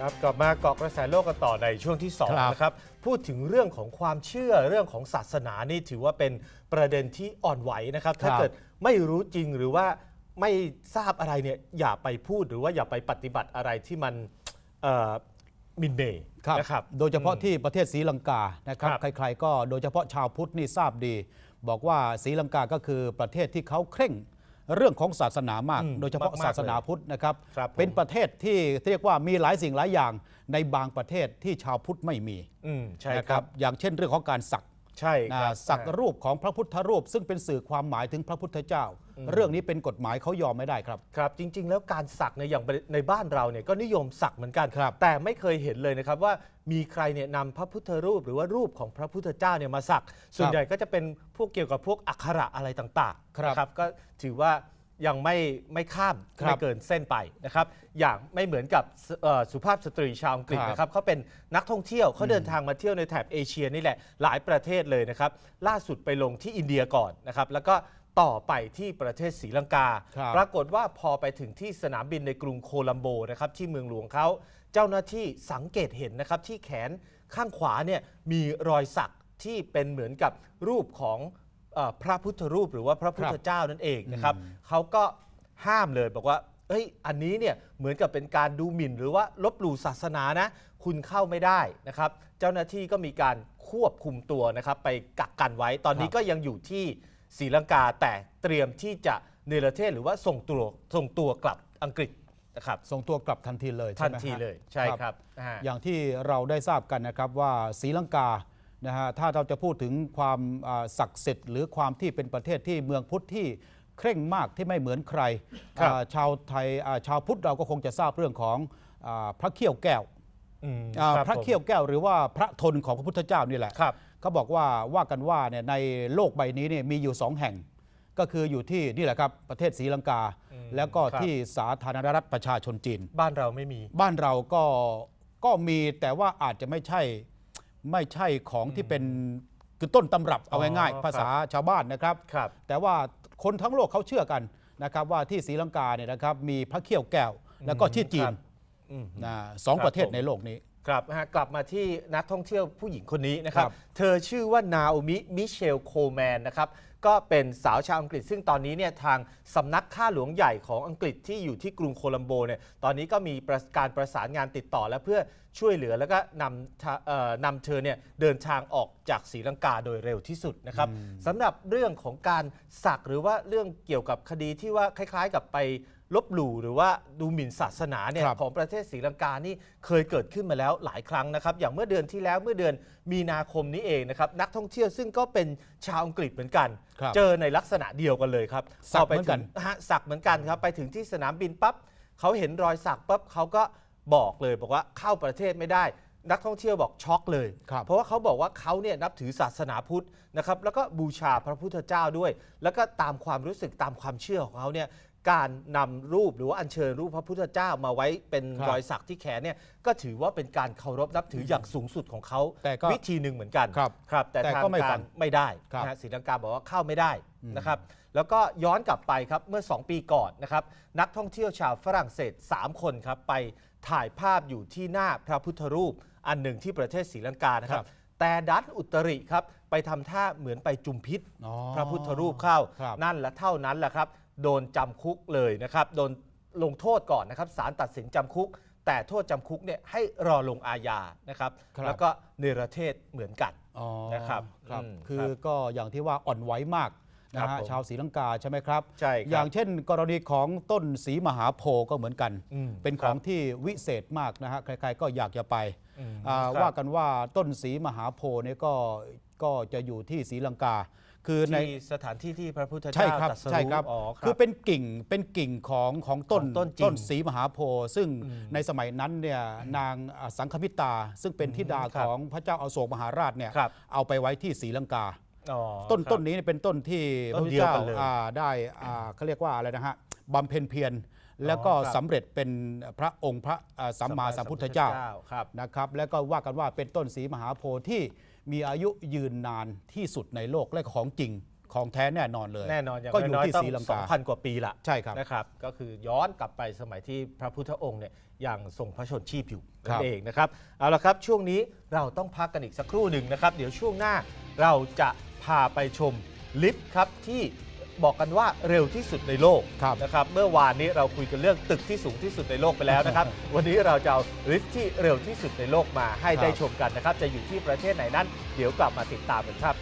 ครับกลับมาเกาะกระแสโลกกันต่อในช่วงที่ครับ 2นะครับพูดถึงเรื่องของความเชื่อเรื่องของศาสนานี่ถือว่าเป็นประเด็นที่อ่อนไหวนะครับ ถ้าครับเกิดไม่รู้จริงหรือว่าไม่ทราบอะไรเนี่ยอย่าไปพูดหรือว่าอย่าไปปฏิบัติอะไรที่มันเอ่อหมินเมย์ครับ นะครับ โดยเฉพาะที่ประเทศศรีลังกานะครับ ครับ ใครๆก็โดยเฉพาะชาวพุทธนี่ทราบดี บอกว่าศรีลังกาก็คือประเทศที่เขาเคร่ง เรื่องของศาสนามากอืมโดยเฉพาะมากๆศาสนาพุทธนะครับครับผมเป็นประเทศที่เรียกว่ามีหลายสิ่งหลายอย่างในบางประเทศที่ชาวพุทธไม่มีอืมใช่นะคครัรับบอย่างเช่นเรื่องของการสัก ใช่คนะรับสักรูปของพระพุทธรูป ซึ่งเป็นสื่อความหมายถึงพระพุทธเจ้า เรื่องนี้เป็นกฎหมายเขายอมไม่ได้ครับครับจริง ๆ แล้วการสักในยอย่างในบ้านเราเนี่ยก็นิยมสักเหมือนกันครับ แต่ไม่เคยเห็นเลยนะครับว่ามีใครเนี่ยนำพระพุทธรูป หรือว่ารูปของพระพุทธเจ้าเนี่ยมาสัก ส่วนใหญ่ก็จะเป็นพวกเกี่ยวกับพวกอักขระอะไรต่างครับๆนะครับก็ถือว่า ยังไม่ไม่ข้ามครับไม่เกินเส้นไปนะครับ อย่างไม่เหมือนกับเอ่อสุภาพสตรีชาวอังกฤษครับนะครับเขาเป็นนักท่องเที่ยวเขาเดินทางมาเที่ยวในแถบเอเชียนี่แหละหลายประเทศเลยนะครับ ล่าสุดไปลงที่อินเดียก่อนนะครับ แล้วก็ต่อไปที่ประเทศศรีลังกา ครับ ปรากฏว่าพอไปถึงที่สนามบินในกรุงโคลัมโบนะครับที่เมืองหลวงเขาเจ้าหน้าที่สังเกตเห็นนะครับที่แขนข้างขวาเนี่ยมีรอยสักที่เป็นเหมือนกับรูปของ เออพระพุทธรูปหรือว่าพระพุทธเจ้านั่นเองนะครับเขาก็ห้ามเลยบอกว่าเอ้ยอันนี้เนี่ยเหมือนกับเป็นการดูหมิ่น หรือว่าลบหลู่ศาสนานะ คุณเข้าไม่ได้นะครับ เจ้าหน้าที่ก็มีการควบคุมตัวนะครับ ไปกักกันไว้ตอนนี้ครับก็ยังอยู่ที่ศรีลังกาแต่เตรียมที่จะเนรเทศหรือว่าส่งตัวส่งตัวกลับอังกฤษนะครับ ส่งตัวกลับทันทีเลยทันใช่ไหมทีฮะเลยใช่ครับอ่า อย่างที่เราได้ทราบกันนะครับว่าศรีลังกา นะฮะถ้าเราจะพูดถึงความอ่าศักดิ์สิทธิ์หรือความที่เป็นประเทศที่เมืองพุทธที่เคร่งมากที่ไม่เหมือนใครครับอ่าชาวไทยอ่าชาวพุทธเราก็คงจะทราบเรื่องของอาพระเขี้ยวแก้วอืมอ่าบพระผมเขี้ยวแก้วหรือว่าพระทนของพระพุทธเจ้านี่แหละครับเขาบอกว่าว่ากันว่าเนี่ยในโลกใบนี้เนี่ยมีอยู่สองแห่ง ก็คืออยู่ที่นี่แหละครับประเทศศรีลังกาอืมแล้วก็ครับที่สาธารณรัฐประชาชนจีน บ้านเราไม่มี บ้านเราก็ก็มีแต่ว่าอาจจะไม่ใช่ ไม่ใช่ของที่เป็นคือต้นตำรับเอาอ๋อง่ายครับๆภาษาชาวบ้านนะครับครับ แต่ว่าคนทั้งโลกเขาเชื่อกันนะครับ ว่าที่ศรีลังกาเนี่ยนะครับ มีพระเขี้ยวแก้ว แล้วก็ที่จีครันบอืมนะสองครับประเทศผมในโลกนี้ครับนะฮะกลับมาที่นักท่องเที่ยวผู้หญิงคนนี้นะครับครับเธอชื่อว่านาโอมิมิเชลโคแมนนะครับ ก็เป็นสาวชาวอังกฤษ ซึ่งตอนนี้เนี่ยทางสำนักข้าหลวงใหญ่ของอังกฤษที่อยู่ที่กรุงโคลัมโบเนี่ยตอนนี้ก็มีประการประสานงานติดต่อและเพื่อช่วยเหลือแล้วก็นำทาเอ่อนำเธอเนี่ยเดินทางออกจากศรีลังกาโดยเร็วที่สุดนะครับสำหรับเรื่องของการสักหรือว่าเรื่องเกี่ยวกับคดีที่ว่าคล้าย ๆ กับไป ลบหลู่หรือว่าดูหมิ่นศาสนาเนี่ยครับ ของประเทศศรีลังกานี่เคยเกิดขึ้นมาแล้วหลายครั้งนะครับ อย่างเมื่อเดือนที่แล้วเมื่อเดือนมีนาคมนี้เองนะครับนักท่องเที่ยวซึ่งก็เป็นชาวอังกฤษเหมือนกัน ครับเจอในลักษณะเดียวกันเลยครับสักพไปเหมือนกันถึงฮะสักเหมือนกันครับไปถึงที่สนามบินปั๊บเขาเห็นรอยสักปั๊บเขาก็บอกเลยบอกว่าเข้าประเทศไม่ได้ นักท่องเที่ยวบอกช็อกเลย ครับ เพราะว่าเขาบอกว่าเขาเนี่ยนับถือศาสนาพุทธนะครับแล้วก็บูชาพระพุทธเจ้าด้วย แล้วก็ตามความรู้สึกตามความเชื่อของเขาเนี่ย การนำรูปหรือว่าอัญเชิญรูปพระพุทธเจ้ามาไว้เป็นครับรอยสักที่แขนเนี่ยก็ถือว่าเป็นการเคารพนับถืออย่างสูงสุดของเขาแต่ก็วิธีหนึ่งเหมือนกันครับครับ แต่แต่ทางก็ไม่กาฟัรงไม่ได้ครับนะฮะศรีลังกาบอกว่าเข้าไม่ได้นะครับ แล้วก็ย้อนกลับไปครับเมื่อ 2 ปีก่อนนะครับ นักท่องเที่ยวชาวฝรั่งเศส 3 คนครับไปถ่ายภาพอยู่ที่หน้าพระพุทธรูป อันหนึ่งที่ประเทศศรีลังกานะครัครับ บ แต่ดันอุตริครับไปทำท่าเหมือนไปจุมพิษ อ๋อพระพุทธรูปเข้าครับ นั่นและเท่านั้นแหละครับ โดนจำคุกเลยนะครับ โดนลงโทษก่อนนะครับศาลตัดสินจำคุก แต่โทษจำคุกเนี่ยให้รอลงอาญานะครับ ครับ แล้วก็เนรเทศเหมือนกัน อ๋อนะครับครับอืมคือครับก็อย่างที่ว่าอ่อนไหวมากนะครับฮะผมชาวศรีลังกาใช่ไหมครับ ใช่ครับอย่างเช่น กรณีของต้นสีมหาโพธิ์ก็เหมือนกัน อืมเป็นคขรัอบงที่วิเศษมากนะฮะใครๆก็อยากจะไปอืมอ่าครับ ว่ากันว่าต้นสีมหาโพธิ์เนี่ยก็ก็จะอยู่ที่ศรีลังกา คือในที่สถานที่ที่พระพุทธใช่เจ้าครับตรัสใช่ครับอ๋อคคืรัอบเป็นกิ่งเป็นกิ่งของของต้นของต้นจริงสีมหาโพธิ์ซึ่งอืมในสมัยนั้นเนี่ยนางอ่าสังฆมิตา ซึ่งเป็นธิดาคขรับองพระเจ้าอาโศกมหาราชเนี่ยครับ เอาไปไว้ที่ศรีลังกา อ๋อต้นครับ ต้นนี้เป็นต้นที่พต้ระนพุทธเดียวเจ้ากันเลยอ่าได้อ่าเขาเรียกว่าอะไรนะฮะบำเพ็ญเพียรแล้วก็ครับ สำเร็จเป็นพระองค์พระอ่าสัมมาสัมพุทธเจ้า ครับ นะครับแล้วก็ว่ากันว่าเป็นต้นสีมหาโพธิ์ที่ มีอายุยืนนานที่สุดในโลกและของจริงของแท้แน่นอนเลย แน่นอนอย่างก็อยู่น้อยที่ๆต้อศรีลังงสอกา งพันกว่าปีละใช่ครับนะครับ ก็คือย้อนกลับไปสมัยที่พระพุทธองค์เนี่ยยังทรงพระชนชีพอยู่คนั่รับนเองนะครับเอาละครับช่วงนี้เราต้องพักกันอีกสักครู่หนึ่งนะครับ เดี๋ยวช่วงหน้าเราจะพาไปชมลิฟต์ครับที่ บอกกันว่าเร็วที่สุดในโลกครับนะครับเมื่อวานนี้เราคุยกันเรื่องตึกที่สูงที่สุดในโลกไปแล้วนะครับ วันนี้เราจะเอาลิฟต์ที่เร็วที่สุดในโลกมาให้ครับได้ชมกันนะครับ จะอยู่ที่ประเทศไหนนั้น เดี๋ยวกลับมาติดตามกันครับ